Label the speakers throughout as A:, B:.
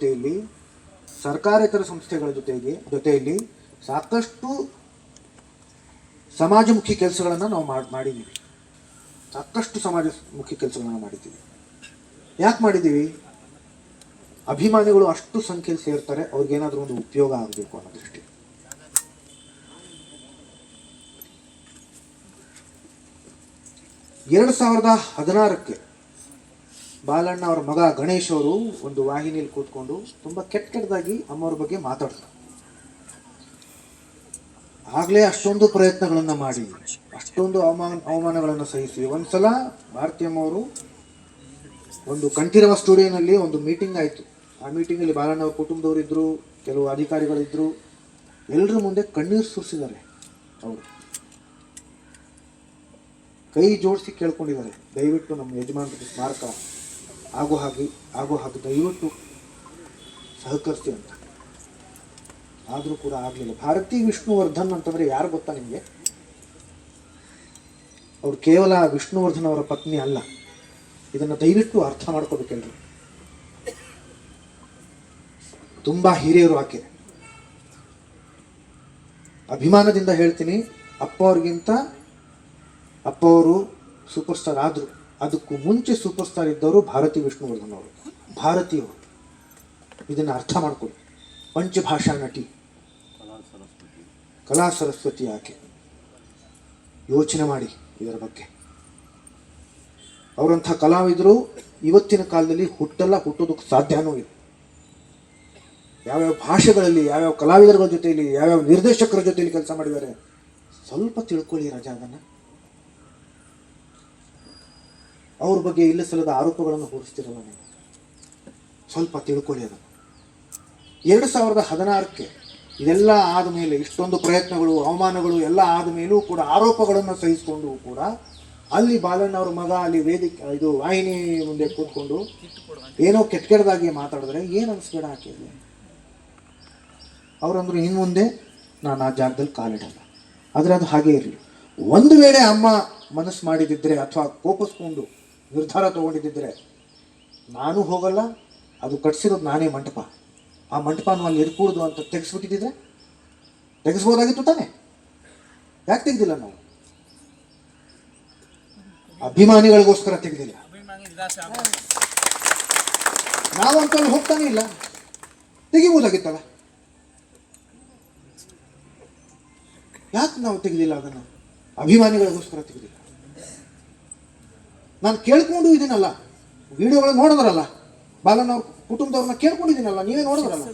A: ಜೊತೆಯಲ್ಲಿ ಸರ್ಕಾರೇತರ ಸಂಸ್ಥೆಗಳ ಜೊತೆಗೆ, ಜೊತೆಯಲ್ಲಿ ಸಾಕಷ್ಟು ಸಮಾಜಮುಖಿ ಕೆಲಸಗಳನ್ನು ನಾವು ಮಾಡ್- ಮಾಡಿದ್ದೀವಿ. ಸಾಕಷ್ಟು ಸಮಾಜಮುಖಿ ಕೆಲಸಗಳನ್ನು ಮಾಡಿದ್ದೀವಿ. ಯಾಕೆ ಮಾಡಿದ್ದೀವಿ? ಅಭಿಮಾನಿಗಳು ಅಷ್ಟು ಸಂಖ್ಯೆಯಲ್ಲಿ ಸೇರ್ತಾರೆ ಅವ್ರಿಗೇನಾದರೂ ಒಂದು ಉಪಯೋಗ ಆಗಬೇಕು ಅನ್ನೋ ದೃಷ್ಟಿ ಎರಡು ಸಾವಿರದ ಹದಿನಾರಕ್ಕೆ ಬಾಲಣ್ಣ ಅವರ ಮಗ ಗಣೇಶ್ ಅವರು ಒಂದು ವಾಹಿನಿಯಲ್ಲಿ ಕೂತ್ಕೊಂಡು ತುಂಬ ಕೆಟ್ಟ ಕೆಟ್ಟದಾಗಿ ಅಮ್ಮವ್ರ ಬಗ್ಗೆ ಮಾತಾಡ್ತಾರೆ. ಆಗ್ಲೇ ಅಷ್ಟೊಂದು ಪ್ರಯತ್ನಗಳನ್ನು ಮಾಡಿ, ಅಷ್ಟೊಂದು ಅವಮಾನ, ಅವಮಾನಗಳನ್ನು ಸಹಿಸಿ ಒಂದ್ಸಲ ಭಾರತೀಯಮ್ಮವರು ಒಂದು ಕಂಠೀರವ ಸ್ಟುಡಿಯೋನಲ್ಲಿ ಒಂದು ಮೀಟಿಂಗ್ ಆಯಿತು. ಆ ಮೀಟಿಂಗಲ್ಲಿ ಬಾಲಣ್ಣ ಅವ್ರ ಕುಟುಂಬದವರು ಇದ್ರು, ಕೆಲವು ಅಧಿಕಾರಿಗಳಿದ್ರು ಎಲ್ಲರ ಮುಂದೆ ಕಣ್ಣೀರು ಸುರಿಸಿದ್ದಾರೆ ಅವರು. ಕೈ ಜೋಡಿಸಿ ಕೇಳ್ಕೊಂಡಿದ್ದಾರೆ. ದಯವಿಟ್ಟು ನಮ್ಮ ಯಜಮಾನರ ಸ್ಮಾರಕ ಆಗೋ ಹಾಗೆ ಆಗೋ ಹಾಗೆ ದಯವಿಟ್ಟು ಸಹಕರಿಸಿ ಅಂತ. ಆದರೂ ಕೂಡ ಆಗಲಿಲ್ಲ. ಭಾರತೀಯ ವಿಷ್ಣುವರ್ಧನ್ ಅಂತಂದರೆ ಯಾರು ಗೊತ್ತಾ ನಿಮಗೆ? ಅವರು ಕೇವಲ ವಿಷ್ಣುವರ್ಧನ್ ಅವರ ಪತ್ನಿ ಅಲ್ಲ. ಇದನ್ನು ದಯವಿಟ್ಟು ಅರ್ಥ ಮಾಡ್ಕೋಬೇಕೆಲ್ರು ತುಂಬ ಹಿರಿಯರು ಆಕೆ. ಅಭಿಮಾನದಿಂದ ಹೇಳ್ತೀನಿ, ಅಪ್ಪ ಅವ್ರಿಗಿಂತ ಅಪ್ಪ ಅವರು ಸೂಪರ್ ಸ್ಟಾರ್ ಆದರು. ಅದಕ್ಕೂ ಮುಂಚೆ ಸೂಪರ್ ಸ್ಟಾರ್ ಇದ್ದವರು ಭಾರತಿ ವಿಷ್ಣುವರ್ಧನ್ ಅವರು. ಭಾರತೀಯವರು ಇದನ್ನು ಅರ್ಥ ಮಾಡಿಕೊಳ್ಳಿ. ಪಂಚಭಾಷಾ ನಟಿ. ಕಲಾ ಸರಸ್ವತಿ ಆಕೆ ಯೋಚನೆ ಮಾಡಿ ಇದರ ಬಗ್ಗೆ. ಅವರಂಥ ಕಲಾವಿದರು ಇವತ್ತಿನ ಕಾಲದಲ್ಲಿ ಹುಟ್ಟಲ್ಲ, ಹುಟ್ಟೋದಕ್ಕೆ ಸಾಧ್ಯನೂ ಇಲ್ಲ. ಯಾವ್ಯಾವ ಭಾಷೆಗಳಲ್ಲಿ, ಯಾವ್ಯಾವ ಕಲಾವಿದರ ಜೊತೆಯಲ್ಲಿ ಯಾವ್ಯಾವ ನಿರ್ದೇಶಕರ ಜೊತೆಯಲ್ಲಿ ಕೆಲಸ ಮಾಡಿದ್ದಾರೆ? ಸ್ವಲ್ಪ ತಿಳ್ಕೊಳ್ಳಿ ರಜಾ ಅದನ್ನು. ಅವ್ರ ಬಗ್ಗೆ ಇಲ್ಲ ಸಲದ ಆರೋಪಗಳನ್ನು ಹೊರಿಸ್ತಿರಲ್ಲ ನೀವು ಸ್ವಲ್ಪ ತಿಳ್ಕೊಳ್ಳಿ ಅದನ್ನು. ಎರಡು ಸಾವಿರದ ಹದಿನಾರಕ್ಕೆ ಇದೆಲ್ಲ ಆದ ಮೇಲೆ ಇಷ್ಟೊಂದು ಪ್ರಯತ್ನಗಳು, ಅವಮಾನಗಳು ಎಲ್ಲ ಆದ ಮೇಲೂ ಕೂಡ ಆರೋಪಗಳನ್ನು ಸಹಿಸಿಕೊಂಡು ಕೂಡ ಅಲ್ಲಿ ಬಾಲಣ್ಣ ಅವ್ರ ಮಗ, ಅಲ್ಲಿ ವೇದಿಕೆ, ಇದು ವಾಹಿನಿ ಮುಂದೆ ಕೂತ್ಕೊಂಡು ಏನೋ ಕೆಟ್ಟ ಕೆಟ್ಟದಾಗಿ ಮಾತಾಡಿದ್ರೆ ಏನು ಅನಿಸ್ಬೇಡ ಹಾಕಿದ್ವಿ ಅವರಂದ್ರು ಇನ್ನು ಮುಂದೆ ನಾನು ಆ ಜಾಗದಲ್ಲಿ ಕಾಲಿಡಲ್ಲ. ಆದರೆ ಅದು ಹಾಗೇ ಇರಲಿ. ಒಂದು ವೇಳೆ ಅಮ್ಮ ಮನಸ್ಸು ಮಾಡಿದಿದ್ದರೆ ಅಥವಾ ಕೋಪಿಸ್ಕೊಂಡು ನಿರ್ಧಾರ ತಗೊಂಡಿದ್ದಿದ್ರೆ ನಾನು ಹೋಗಲ್ಲ, ಅದು ಕಟ್ಸಿರೋದು ನಾನೇ ಮಂಟಪ. ಆ ಮಂಟಪನ ಅಲ್ಲಿ ಇರ್ಕೂಡ್ದು ಅಂತ ತೆಗೆಸ್ಬಿಟ್ಟಿದ್ದಿದ್ರೆ ತೆಗೆಸ್ಬೋದಾಗಿತ್ತು ತಾನೆ? ಯಾಕೆ ತೆಗ್ದಿಲ್ಲ ನಾವು? ಅಭಿಮಾನಿಗಳಿಗೋಸ್ಕರ ತೆಗ್ದಿಲ್ಲ. ನಾವು ಅಲ್ಲಿ ಹೋಗ್ತಾನೆ ಇಲ್ಲ. ತೆಗಿಬೋದಾಗಿತ್ತಲ್ಲ? ಯಾಕೆ ನಾವು ತೆಗೆದಿಲ್ಲ ಅದನ್ನು? ಅಭಿಮಾನಿಗಳಿಗೋಸ್ಕರ ತೆಗೆದಿಲ್ಲ. ನಾನು ಕೇಳ್ಕೊಂಡು ಇದ್ದೀನಲ್ಲ. ವಿಡಿಯೋಗಳು ನೋಡಿದ್ರಲ್ಲ? ಬಾಲನ್ ಅವ್ರ ಕುಟುಂಬದವ್ರನ್ನ ಕೇಳ್ಕೊಂಡಿದ್ದೀನಲ್ಲ ನೀವೇ ನೋಡಿದ್ರಲ್ಲ?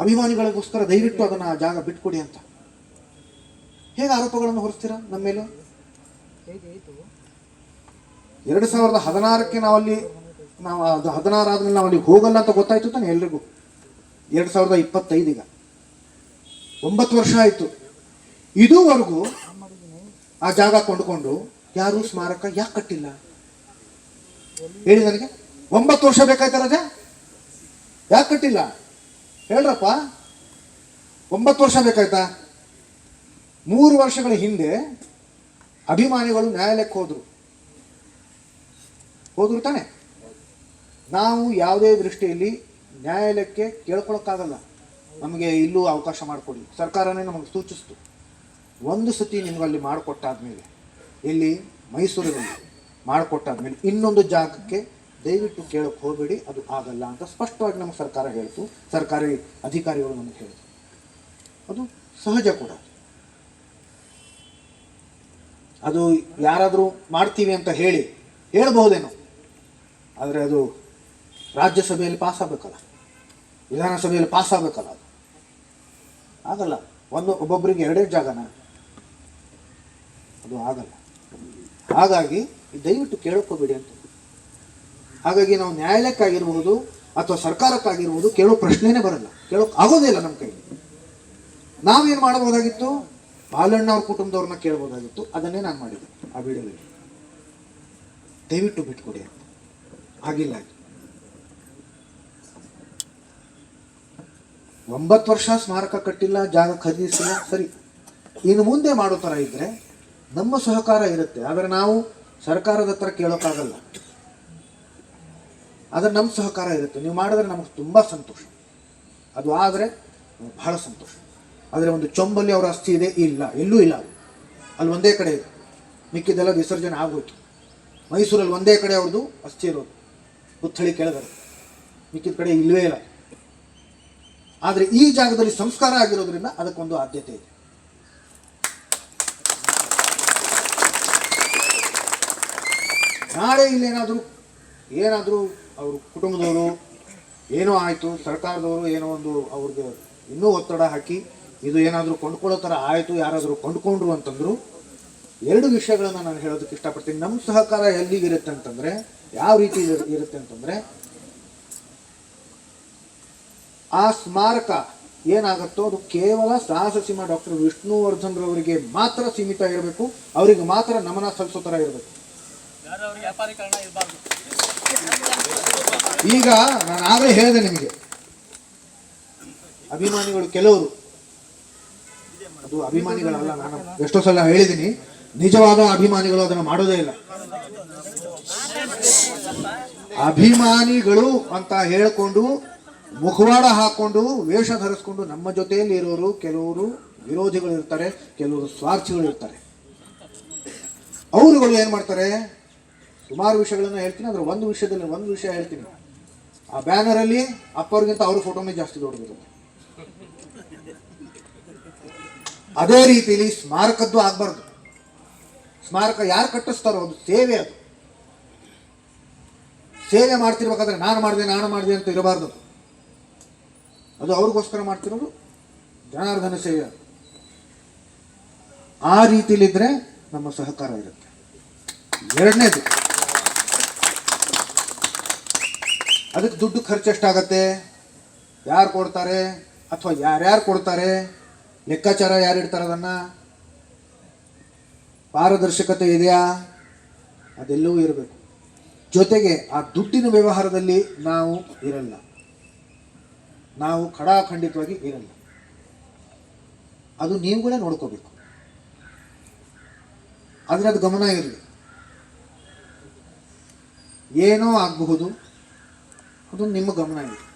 A: ಅಭಿಮಾನಿಗಳಿಗೋಸ್ಕರ ದಯವಿಟ್ಟು ಅದನ್ನು ಆ ಜಾಗ ಬಿಟ್ಕೊಡಿ ಅಂತ. ಹೇಗೆ ಆರೋಪಗಳನ್ನು ಹೊರಿಸ್ತೀರಾ ನಮ್ಮ ಮೇಲೆ? ಎರಡು ಸಾವಿರದ ಹದಿನಾರಕ್ಕೆ ನಾವಲ್ಲಿ, ನಾವು ಅದು ಹದಿನಾರು ಆದ್ಮೇಲೆ ನಾವು ಅಲ್ಲಿಗೆ ಹೋಗಲ್ಲ ಅಂತ ಗೊತ್ತಾಯ್ತು ತಾನೆ ಎಲ್ರಿಗೂ? ಎರಡು ಸಾವಿರದ ಇಪ್ಪತ್ತೈದೀಗ. ಒಂಬತ್ತು ವರ್ಷ ಆಯಿತು. ಇದುವರೆಗೂ ಆ ಜಾಗ ಕೊಂಡುಕೊಂಡು ಯಾರು ಸ್ಮಾರಕ ಯಾಕೆ ಕಟ್ಟಿಲ್ಲ? ಹೇಳಿ ನನಗೆ ಒಂಬತ್ತು ವರ್ಷ ಬೇಕಾಯ್ತ ರಜಾ ಯಾಕೆ ಕಟ್ಟಿಲ್ಲ? ಹೇಳ್ರಪ್ಪ. ಒಂಬತ್ತು ವರ್ಷ ಬೇಕಾಯ್ತಾ? ಮೂರು ವರ್ಷಗಳ ಹಿಂದೆ ಅಭಿಮಾನಿಗಳು ನ್ಯಾಯಾಲಯಕ್ಕೆ ಹೋದರು. ಹೋದ್ರು ತಾನೆ. ನಾವು ಯಾವುದೇ ದೃಷ್ಟಿಯಲ್ಲಿ ನ್ಯಾಯಾಲಯಕ್ಕೆ ಕೇಳ್ಕೊಳಕ್ಕಾಗಲ್ಲ. ನಮಗೆ ಇಲ್ಲೂ ಅವಕಾಶ ಮಾಡಿಕೊಡಿ. ಸರ್ಕಾರನೇ ನಮಗೆ ಸೂಚಿಸ್ತು. ಒಂದು ಸತಿ ನಿಮ್ಗೆ ಅಲ್ಲಿ ಎಲ್ಲಿ ಮೈಸೂರಿನಲ್ಲಿ ಮಾಡಿಕೊಟ್ಟಾದ್ಮೇಲೆ ಇನ್ನೊಂದು ಜಾಗಕ್ಕೆ ದಯವಿಟ್ಟು ಕೇಳೋಕ್ಕೆ ಹೋಗಬೇಡಿ, ಅದು ಆಗಲ್ಲ ಅಂತ ಸ್ಪಷ್ಟವಾಗಿ ನಮ್ಮ ಸರ್ಕಾರ ಹೇಳ್ತು. ಸರ್ಕಾರಿ ಅಧಿಕಾರಿಗಳು ನಮಗೆ ಹೇಳ್ತು. ಅದು ಸಹಜ ಕೂಡ. ಅದು ಯಾರಾದರೂ ಮಾಡ್ತೀವಿ ಅಂತ ಹೇಳಿ ಹೇಳ್ಬಹುದೇನೋ, ಆದರೆ ಅದು ರಾಜ್ಯಸಭೆಯಲ್ಲಿ ಪಾಸ್ ಆಗಬೇಕಲ್ಲ ವಿಧಾನಸಭೆಯಲ್ಲಿ ಪಾಸ್ ಆಗಬೇಕಲ್ಲ ಅದು. ಆಗಲ್ಲ. ಒಂದು ಒಬ್ಬೊಬ್ಬರಿಗೆ ಎರಡೇ ಜಾಗನ. ಅದು ಆಗಲ್ಲ. ಹಾಗಾಗಿ ದಯವಿಟ್ಟು ಕೇಳಕ್ಕೋಬೇಡಿ ಅಂತ. ಹಾಗಾಗಿ ನಾವು ನ್ಯಾಯಾಲಯಕ್ಕಾಗಿರ್ಬೋದು ಅಥವಾ ಸರ್ಕಾರಕ್ಕಾಗಿರ್ಬೋದು ಕೇಳೋ ಪ್ರಶ್ನೆನೇ ಬರಲ್ಲ. ಕೇಳೋಕೆ ಆಗೋದೇ ಇಲ್ಲ ನಮ್ಮ ಕೈಲಿ. ನಾವೇನು ಮಾಡಬಹುದಾಗಿತ್ತು? ಬಾಲಣ್ಣ ಅವ್ರ ಕುಟುಂಬದವ್ರನ್ನ ಕೇಳ್ಬೋದಾಗಿತ್ತು. ಅದನ್ನೇ ನಾನು ಮಾಡಿದ್ದೆ ಆ ವಿಡಿಯೋದಲ್ಲಿ. ದಯವಿಟ್ಟು ಬಿಟ್ಕೊಡಿ ಅಂತ. ಆಗಿಲ್ಲ ಒಂಬತ್ತು ವರ್ಷ ಸ್ಮಾರಕ ಕಟ್ಟಿಲ್ಲ, ಜಾಗ ಖರೀದಿಸಿಲ್ಲ, ಸರಿ. ಇನ್ನು ಮುಂದೆ ಮಾಡೋ ಥರ ಇದ್ದರೆ ನಮ್ಮ ಸಹಕಾರ ಇರುತ್ತೆ, ಆದರೆ ನಾವು ಸರ್ಕಾರದ ಹತ್ರ ಕೇಳೋಕ್ಕಾಗಲ್ಲ. ಆದರೆ ನಮ್ಮ ಸಹಕಾರ ಇರುತ್ತೆ, ನೀವು ಮಾಡಿದ್ರೆ ನಮಗೆ ತುಂಬ ಸಂತೋಷ. ಅದು ಆದರೆ ಬಹಳ ಸಂತೋಷ. ಆದರೆ ಒಂದು ಚೊಂಬಲ್ಲಿ ಅವರ ಅಸ್ಥಿ ಇದೆ, ಇಲ್ಲ, ಎಲ್ಲೂ ಇಲ್ಲ ಅಲ್ಲಿ ಒಂದೇ ಕಡೆ ಇದೆ. ಮಿಕ್ಕಿದೆಲ್ಲ ವಿಸರ್ಜನೆ ಆಗೋಯ್ತು. ಮೈಸೂರಲ್ಲಿ ಒಂದೇ ಕಡೆ ಅವ್ರದ್ದು ಅಸ್ಥಿ ಇರೋದು. ಪುತ್ಥಳಿ ಕೆಳಗಡೆ. ಮಿಕ್ಕಿದ ಕಡೆ ಇಲ್ಲವೇ ಇಲ್ಲ. ಆದರೆ ಈ ಜಾಗದಲ್ಲಿ ಸಂಸ್ಕಾರ ಆಗಿರೋದ್ರಿಂದ ಅದಕ್ಕೊಂದು ಆದ್ಯತೆ ಇದೆ. ನಾಳೆ ಇಲ್ಲೇನಾದರೂ, ಏನಾದರೂ ಅವರು ಕುಟುಂಬದವರು, ಏನೋ ಆಯಿತು, ಸರ್ಕಾರದವರು ಏನೋ ಒಂದು ಅವ್ರಿಗೆ ಇನ್ನೂ ಒತ್ತಡ ಹಾಕಿ, ಇದು ಏನಾದರೂ ಕೊಂಡ್ಕೊಳ್ಳೋ ಥರ ಆಯಿತು, ಯಾರಾದರೂ ಕೊಂಡ್ಕೊಂಡ್ರು ಅಂತಂದರು, ಎರಡು ವಿಷಯಗಳನ್ನು ನಾನು ಹೇಳೋದಕ್ಕೆ ಇಷ್ಟಪಡ್ತೀನಿ. ನಮ್ಮ ಸಹಕಾರ ಎಲ್ಲಿಗಿರುತ್ತೆ ಅಂತಂದರೆ, ಯಾವ ರೀತಿ ಇರುತ್ತೆ ಅಂತಂದರೆ, ಆ ಸ್ಮಾರಕ ಏನಾಗುತ್ತೋ ಅದು ಕೇವಲ ಸಾಹಸ ಸಿಂಹ ಡಾಕ್ಟರ್ ವಿಷ್ಣುವರ್ಧನ್ ರವರಿಗೆ ಮಾತ್ರ ಸೀಮಿತ ಇರಬೇಕು, ಅವರಿಗೆ ಮಾತ್ರ ನಮನ ಸಲ್ಲಿಸೋ ಥರ ಇರಬೇಕು. ಈಗ ನಾನು ಆಗಲೇ ಹೇಳಿದೆ ನಿಮಗೆ. ಅಭಿಮಾನಿಗಳು ಕೆಲವರು. ಅದು ಅಭಿಮಾನಿಗಳಲ್ಲ, ನಾನು ಎಷ್ಟೋ ಸಲ ಹೇಳಿದ್ದೀನಿ. ನಿಜವಾದ ಅಭಿಮಾನಿಗಳು ಅದನ್ನು ಮಾಡೋದೇ ಇಲ್ಲ. ಅಭಿಮಾನಿಗಳು ಅಂತ ಹೇಳಿಕೊಂಡು, ಮುಖವಾಡ ಹಾಕೊಂಡು, ವೇಷ ಧರಿಸ್ಕೊಂಡು ನಮ್ಮ ಜೊತೆಯಲ್ಲಿ ಇರೋರು ಕೆಲವರು ವಿರೋಧಿಗಳು ಇರ್ತಾರೆ, ಕೆಲವರು ಸ್ವಾರ್ಥಿಗಳು ಇರ್ತಾರೆ. ಅವರುಗಳು ಏನು ಮಾಡ್ತಾರೆ? ಸುಮಾರು ವಿಷಯಗಳನ್ನ ಹೇಳ್ತೀನಿ ಅಂದ್ರೆ ಒಂದು ವಿಷಯದಲ್ಲಿ ಒಂದು ವಿಷಯ ಹೇಳ್ತೀನಿ. ಆ ಬ್ಯಾನರಲ್ಲಿ ಅಪ್ಪವ್ರಿಗಿಂತ ಅವ್ರ ಫೋಟೋನೇ ಜಾಸ್ತಿ ದೊಡ್ಡದಿರುತ್ತೆ ಅದೇ ರೀತಿಲಿ ಸ್ಮಾರಕದ್ದು ಆಗ್ಬಾರ್ದು. ಸ್ಮಾರಕ ಯಾರು ಕಟ್ಟಿಸ್ತಾರೋ ಅದು ಸೇವೆ ಅದು. ಸೇವೆ ಮಾಡ್ತಿರ್ಬೇಕಾದ್ರೆ ನಾನು ಮಾಡಿದೆ ನಾನು ಮಾಡಿದೆ ಅಂತ ಇರಬಾರ್ದು ಅದು. ಅವ್ರಿಗೋಸ್ಕರ ಮಾಡ್ತಿರೋದು ಜನಾರ್ದನ ಸೇವೆ. ಆ ರೀತಿಲಿದ್ರೆ ನಮ್ಮ ಸಹಕಾರ ಇರುತ್ತೆ. ಎರಡನೇದು ಅದಕ್ಕೆ ದುಡ್ಡು ಖರ್ಚು ಎಷ್ಟಾಗತ್ತೆ? ಯಾರು ಕೊಡ್ತಾರೆ? ಅಥವಾ ಯಾರ್ಯಾರು ಕೊಡ್ತಾರೆ? ಲೆಕ್ಕಾಚಾರ ಯಾರು ಇಡ್ತಾರೆ ಅದನ್ನು? ಪಾರದರ್ಶಕತೆ ಇದೆಯಾ? ಅದೆಲ್ಲವೂ ಇರಬೇಕು. ಜೊತೆಗೆ ಆ ದುಡ್ಡಿನ ವ್ಯವಹಾರದಲ್ಲಿ ನಾವು ಇರಲ್ಲ. ನಾವು ಖಡಾಖಂಡಿತವಾಗಿ ಇರಲ್ಲ. ಅದು ನೀವುಗಳೇ ನೋಡ್ಕೋಬೇಕು. ಅದರದ್ದು ಅದು ಗಮನ ಇರಲಿ. ಏನೋ ಆಗಬಹುದು. ಅದು ನಿಮ್ಮ ಗಮನ ಇದೆ.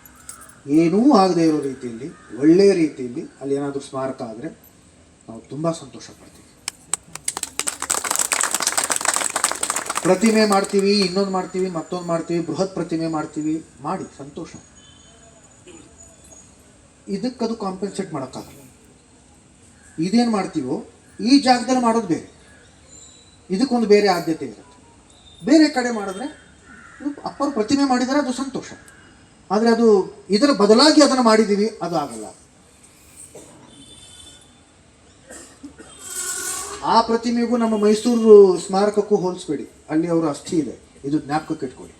A: ಏನೂ ಆಗದೇ ಇರೋ ರೀತಿಯಲ್ಲಿ ಒಳ್ಳೆಯ ರೀತಿಯಲ್ಲಿ ಅಲ್ಲಿ ಏನಾದರೂ ಸ್ಮಾರಕ ಆದರೆ ನಾವು ತುಂಬ ಸಂತೋಷ ಪಡ್ತೀವಿ. ಪ್ರತಿಮೆ ಮಾಡ್ತೀವಿ, ಇನ್ನೊಂದು ಮಾಡ್ತೀವಿ, ಮತ್ತೊಂದು ಮಾಡ್ತೀವಿ, ಬೃಹತ್ ಪ್ರತಿಮೆ ಮಾಡ್ತೀವಿ, ಮಾಡಿ, ಸಂತೋಷ. ಇದಕ್ಕದು ಕಾಂಪೆನ್ಸೇಟ್ ಮಾಡೋಕ್ಕಾಗಲ್ಲ. ಇದೇನು ಮಾಡ್ತೀವೋ, ಈ ಜಾಗದಲ್ಲಿ ಮಾಡೋದು ಬೇರೆ. ಇದಕ್ಕೊಂದು ಬೇರೆ ಆದ್ಯತೆ ಇರುತ್ತೆ. ಬೇರೆ ಕಡೆ ಮಾಡಿದ್ರೆ, ಅಪ್ಪರು ಪ್ರತಿಮೆ ಮಾಡಿದರೆ ಅದು ಸಂತೋಷ. ಆದರೆ ಅದು ಇದರ ಬದಲಾಗಿ ಅದನ್ನು ಮಾಡಿದ್ದೀವಿ ಅದು ಆಗಲ್ಲ. ಆ ಪ್ರತಿಮೆಗೂ ನಮ್ಮ ಮೈಸೂರು ಸ್ಮಾರಕಕ್ಕೂ ಹೋಲಿಸ್ಬೇಡಿ. ಅಲ್ಲಿ ಅವರ ಅಸ್ಥಿ ಇದೆ. ಇದು ಜ್ಞಾಪಕಕ್ಕೆ ಇಟ್ಕೊಳ್ಳಿ.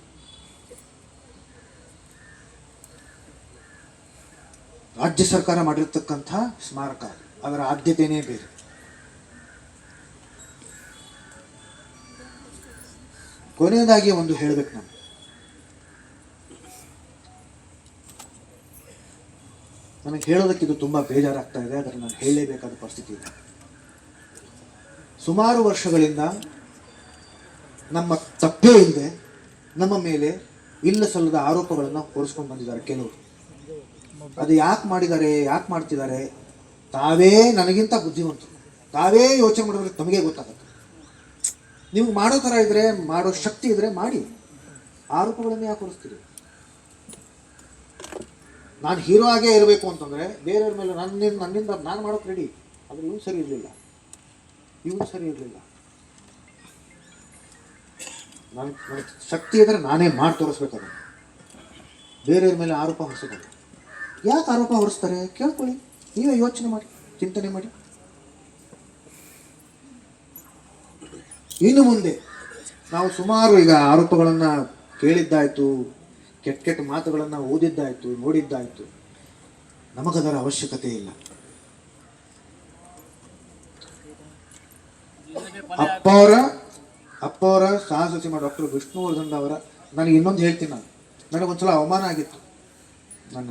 A: ರಾಜ್ಯ ಸರ್ಕಾರ ಮಾಡಿರ್ತಕ್ಕಂಥ ಸ್ಮಾರಕ ಅದು. ಅದರ ಆದ್ಯತೆಯೇ ಬೇರೆ. ಕೊನೆಯದಾಗಿ ಒಂದು ಹೇಳಬೇಕು ನಾನು. ನನಗೆ ಹೇಳೋದಕ್ಕೆ ಇದು ತುಂಬ ಬೇಜಾರಾಗ್ತಾ ಇದೆ ಆದರೆ ನಾನು ಹೇಳಲೇಬೇಕಾದ ಪರಿಸ್ಥಿತಿ ಇದೆ. ಸುಮಾರು ವರ್ಷಗಳಿಂದ ನಮ್ಮ ತಪ್ಪೇ ಇಲ್ಲದೆ ನಮ್ಮ ಮೇಲೆ ಇಲ್ಲ ಸಲ್ಲದ ಆರೋಪಗಳನ್ನು ಹೊರಿಸ್ಕೊಂಡು ಬಂದಿದ್ದಾರೆ ಕೆಲವರು. ಅದು ಯಾಕೆ ಮಾಡಿದ್ದಾರೆ, ಯಾಕೆ ಮಾಡ್ತಿದ್ದಾರೆ, ತಾವೇ ನನಗಿಂತ ಬುದ್ಧಿವಂತರು. ತಾವೇ ಯೋಚನೆ ಮಾಡಿದ್ರೆ ತಮಗೆ ಗೊತ್ತಾಗುತ್ತೆ. ನಿಮ್ಗೆ ಮಾಡೋ ಥರ ಇದ್ರೆ, ಮಾಡೋ ಶಕ್ತಿ ಇದ್ರೆ ಮಾಡಿ. ಆರೋಪಗಳನ್ನು ಯಾಕೆ ಹೊರಿಸ್ತೀರಿ? ನಾನು ಹೀರೋ ಆಗೇ ಇರಬೇಕು ಅಂತಂದರೆ ಬೇರೆಯವ್ರ ಮೇಲೆ ನನ್ನಿಂದ ನನ್ನಿಂದ ನಾನು ಮಾಡೋಕೆ ರೆಡಿ ಆದರೆ ಇವನು ಸರಿ ಇರಲಿಲ್ಲ. ಇವನು ಸರಿ ಇರಲಿಲ್ಲ. ನನ್ನ ನನಗೆ ಶಕ್ತಿ ಇದ್ದರೆ ನಾನೇ ಮಾಡಿ ತೋರಿಸ್ಬೇಕು ಅದನ್ನು. ಬೇರೆಯವ್ರ ಮೇಲೆ ಆರೋಪ ಹೊರಿಸೋದು ಯಾಕೆ ಆರೋಪ ಹೊರಿಸ್ತಾರೆ? ಕೇಳ್ಕೊಳ್ಳಿ. ನೀವೇ ಯೋಚನೆ ಮಾಡಿ, ಚಿಂತನೆ ಮಾಡಿ. ಇನ್ನು ಮುಂದೆ ನಾವು ಸುಮಾರು ಈಗ ಆರೋಪಗಳನ್ನು ಕೇಳಿದ್ದಾಯ್ತು. ಕೆಟ್ಟ ಕೆಟ್ಟ ಮಾತುಗಳನ್ನು ಓದಿದ್ದಾಯಿತು, ನೋಡಿದ್ದಾಯಿತು. ನಮಗದರ ಅವಶ್ಯಕತೆ ಇಲ್ಲ. ಅಪ್ಪ ಅವರ ಅಪ್ಪ ಅವರ ಸಾಹಸ ಸಿಂಹ ಡಾಕ್ಟರ್ ವಿಷ್ಣುವರ್ಧನ್ ಅವರ ನನಗೆ ಇನ್ನೊಂದು ಹೇಳ್ತೀನಿ ನಾನು. ನನಗೊಂದ್ಸಲ ಅವಮಾನ ಆಗಿತ್ತು. ನನ್ನ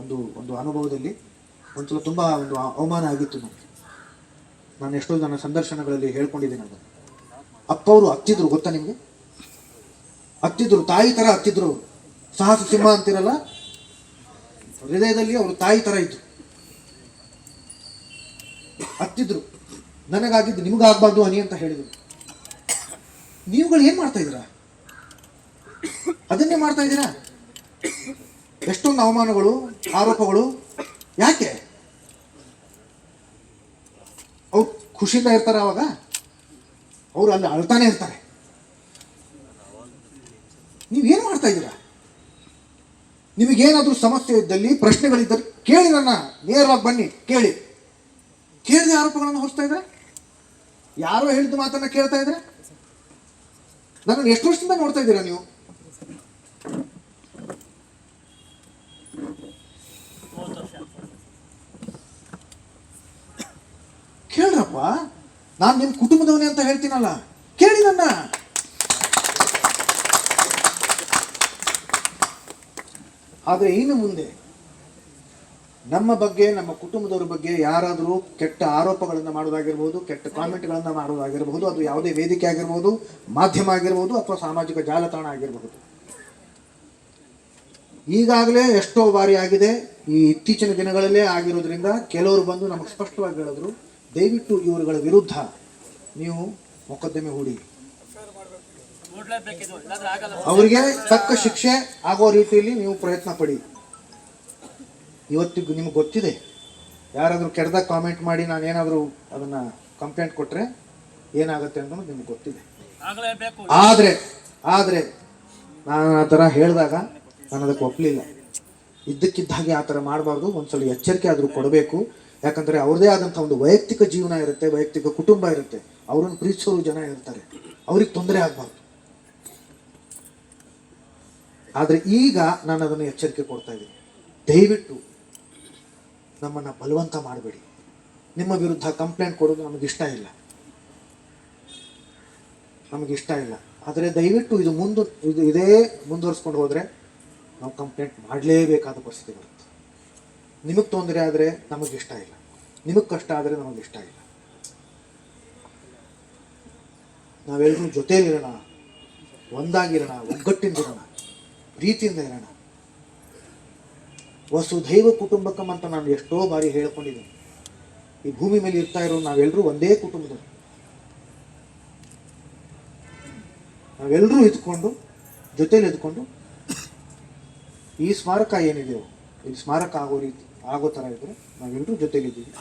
A: ಒಂದು ಒಂದು ಅನುಭವದಲ್ಲಿ ಒಂದ್ಸಲ ತುಂಬ ಒಂದು ಅವಮಾನ ಆಗಿತ್ತು ನನಗೆ. ನಾನು ಎಷ್ಟೋ ನನ್ನ ಸಂದರ್ಶನಗಳಲ್ಲಿ ಹೇಳ್ಕೊಂಡಿದ್ದೀನಿ ಅದನ್ನು. ಅಪ್ಪ ಅವರು ಹತ್ತಿದ್ರು ಗೊತ್ತಾ ನಿಮಗೆ? ಹತ್ತಿದ್ರು, ತಾಯಿ ಥರ ಹತ್ತಿದ್ರು. ಅವರು ಸಾಹಸ ಸಿಂಹ ಅಂತಿರಲ್ಲ? ಹೃದಯದಲ್ಲಿ ಅವರು ತಾಯಿ ಥರ ಇತ್ತು ಹತ್ತಿದ್ರು. ನನಗಾಗಿದ್ದು ನಿಮಗಾಗಬಾರ್ದು ಅನಿ ಅಂತ ಹೇಳಿದರು. ನೀವುಗಳು ಏನು ಮಾಡ್ತಾ ಇದ್ದೀರಾ? ಅದನ್ನೇ ಮಾಡ್ತಾ ಇದ್ದೀರಾ? ಎಷ್ಟೊಂದು ಅವಮಾನಗಳು, ಆರೋಪಗಳು. ಯಾಕೆ? ಅವ್ರು ಖುಷಿಯಿಂದ ಇರ್ತಾರೆ ಅವಾಗ? ಅವ್ರು ಅಲ್ಲಿ ಅಳ್ತಾನೆ ಇರ್ತಾರೆ ನೀವೇನು ಮಾಡ್ತಾ ಇದ್ದೀರಾ? ನಿಮಗೇನಾದ್ರೂ ಸಮಸ್ಯೆ ಇದ್ದಲ್ಲಿ, ಪ್ರಶ್ನೆಗಳಿದ್ದಲ್ಲಿ ಕೇಳಿ ನನ್ನ, ನೇರವಾಗಿ ಬನ್ನಿ, ಕೇಳಿ. ಕೇಳಿದ ಆರೋಪಗಳನ್ನು ಹೊರಿಸ್ತಾ ಇದ್ರೆ ಯಾರೋ ಹೇಳಿದ ಮಾತನ್ನ ಕೇಳ್ತಾ ಇದ್ರೆ ನನ್ನನ್ನು ಎಷ್ಟು ವರ್ಷದಿಂದ ನೋಡ್ತಾ ಇದ್ದೀರಾ ನೀವು? ಕೇಳ್ರಪ್ಪ, ನಾನು ನಿಮ್ಮ ಕುಟುಂಬದವನೇ ಅಂತ ಹೇಳ್ತೀನಲ್ಲ. ಕೇಳಿ ನನ್ನ. ಆದರೆ ಇನ್ನು ಮುಂದೆ ನಮ್ಮ ಬಗ್ಗೆ, ನಮ್ಮ ಕುಟುಂಬದವ್ರ ಬಗ್ಗೆ ಯಾರಾದರೂ ಕೆಟ್ಟ ಆರೋಪಗಳನ್ನು ಮಾಡೋದಾಗಿರ್ಬೋದು, ಕೆಟ್ಟ ಕಾಮೆಂಟ್ಗಳನ್ನು ಮಾಡೋದಾಗಿರ್ಬೋದು, ಅದು ಯಾವುದೇ ವೇದಿಕೆ ಆಗಿರ್ಬೋದು, ಮಾಧ್ಯಮ ಆಗಿರ್ಬೋದು ಅಥವಾ ಸಾಮಾಜಿಕ ಜಾಲತಾಣ ಆಗಿರಬಹುದು ಈಗಾಗಲೇ ಎಷ್ಟೋ ಬಾರಿ ಆಗಿದೆ, ಈ ಇತ್ತೀಚಿನ ದಿನಗಳಲ್ಲೇ ಆಗಿರೋದ್ರಿಂದ ಕೆಲವರು ಬಂದು ನಮಗೆ ಸ್ಪಷ್ಟವಾಗಿ ಹೇಳಿದ್ರು, ದಯವಿಟ್ಟು ಇವರುಗಳ ವಿರುದ್ಧ ನೀವು ಮೊಕದ್ದಮೆ ಹೂಡಿ. ಅವರಿಗೆ ತಕ್ಕ ಶಿಕ್ಷೆ ಆಗೋ ರೀತಿಯಲ್ಲಿ ನೀವು ಪ್ರಯತ್ನ ಪಡಿ. ಇವತ್ತಿಗೂ ನಿಮ್ಗೆ ಗೊತ್ತಿದೆ. ಯಾರಾದರೂ ಕೆಡ್ದ ಕಾಮೆಂಟ್ ಮಾಡಿ ನಾನು ಏನಾದರೂ ಅದನ್ನು ಕಂಪ್ಲೇಂಟ್ ಕೊಟ್ಟರೆ ಏನಾಗುತ್ತೆ ಅಂತ ನಿಮ್ಗೆ ಗೊತ್ತಿದೆ. ಆದರೆ ಆದರೆ ನಾನು ಆ ಥರ ಹೇಳಿದಾಗ ನಾನು ಅದಕ್ಕೆ ಒಪ್ಪಲಿಲ್ಲ ಇದ್ದಕ್ಕಿದ್ದಾಗೆ ಆ ಥರ ಮಾಡಬಾರ್ದು ಒಂದ್ಸಲ ಎಚ್ಚರಿಕೆ ಆದರೂ ಕೊಡಬೇಕು. ಯಾಕಂದರೆ ಅವ್ರದೇ ಆದಂಥ ಒಂದು ವೈಯಕ್ತಿಕ ಜೀವನ ಇರುತ್ತೆ ವೈಯಕ್ತಿಕ ಕುಟುಂಬ ಇರುತ್ತೆ. ಅವ್ರನ್ನ ಪ್ರೀತಿಸೋರು ಜನ ಇರ್ತಾರೆ. ಅವ್ರಿಗೆ ತೊಂದರೆ ಆಗಬಾರ್ದು. ಆದರೆ ಈಗ ನಾನು ಅದನ್ನು ಎಚ್ಚರಿಕೆ ಕೊಡ್ತಾ ಇದ್ದೀನಿ. ದಯವಿಟ್ಟು ನಮ್ಮನ್ನು ಬಲವಂತ ಮಾಡಬೇಡಿ. ನಿಮ್ಮ ವಿರುದ್ಧ ಕಂಪ್ಲೇಂಟ್ ಕೊಡೋದು ನಮಗಿಷ್ಟ ಇಲ್ಲ. ನಮಗಿಷ್ಟ ಇಲ್ಲ. ಆದರೆ ದಯವಿಟ್ಟು ಇದು ಮುಂದು, ಇದು ಇದೇ ಮುಂದುವರಿಸ್ಕೊಂಡು ಹೋದರೆ ನಾವು ಕಂಪ್ಲೇಂಟ್ ಮಾಡಲೇಬೇಕಾದ ಪರಿಸ್ಥಿತಿ ಬರುತ್ತೆ. ನಿಮಗೆ ತೊಂದರೆ ಆದರೆ ನಮಗಿಷ್ಟ ಇಲ್ಲ. ನಿಮಗೆ ಕಷ್ಟ ಆದರೆ ನಮಗಿಷ್ಟ ಇಲ್ಲ. ನಾವೆಲ್ಲರೂ ಜೊತೆಯಲ್ಲಿರೋಣ ಒಂದಾಗಿರೋಣ. ಒಗ್ಗಟ್ಟಿಂದಿರೋಣ ಪ್ರೀತಿಯಿಂದ ಇರೋಣ. ವಸುಧೈವ ಕುಟುಂಬಕಂ ಅಂತ ನಾನು ಎಷ್ಟೋ ಬಾರಿ ಹೇಳ್ಕೊಂಡಿದ್ದೀನಿ. ಈ ಭೂಮಿ ಮೇಲೆ ಇರ್ತಾ ಇರೋ ನಾವೆಲ್ಲರೂ ಒಂದೇ ಕುಟುಂಬದವರು. ನಾವೆಲ್ಲರೂ ಇದ್ಕೊಂಡು, ಜೊತೆಲಿ ಇದ್ಕೊಂಡು, ಈ ಸ್ಮಾರಕ ಏನಿದೆಯೋ ಈ ಸ್ಮಾರಕ ಆಗೋ ರೀತಿ, ಆಗೋ ಥರ ಇದ್ರೆ ನಾವೆಲ್ಲರೂ ಜೊತೆಲಿದ್ದೀವಿ.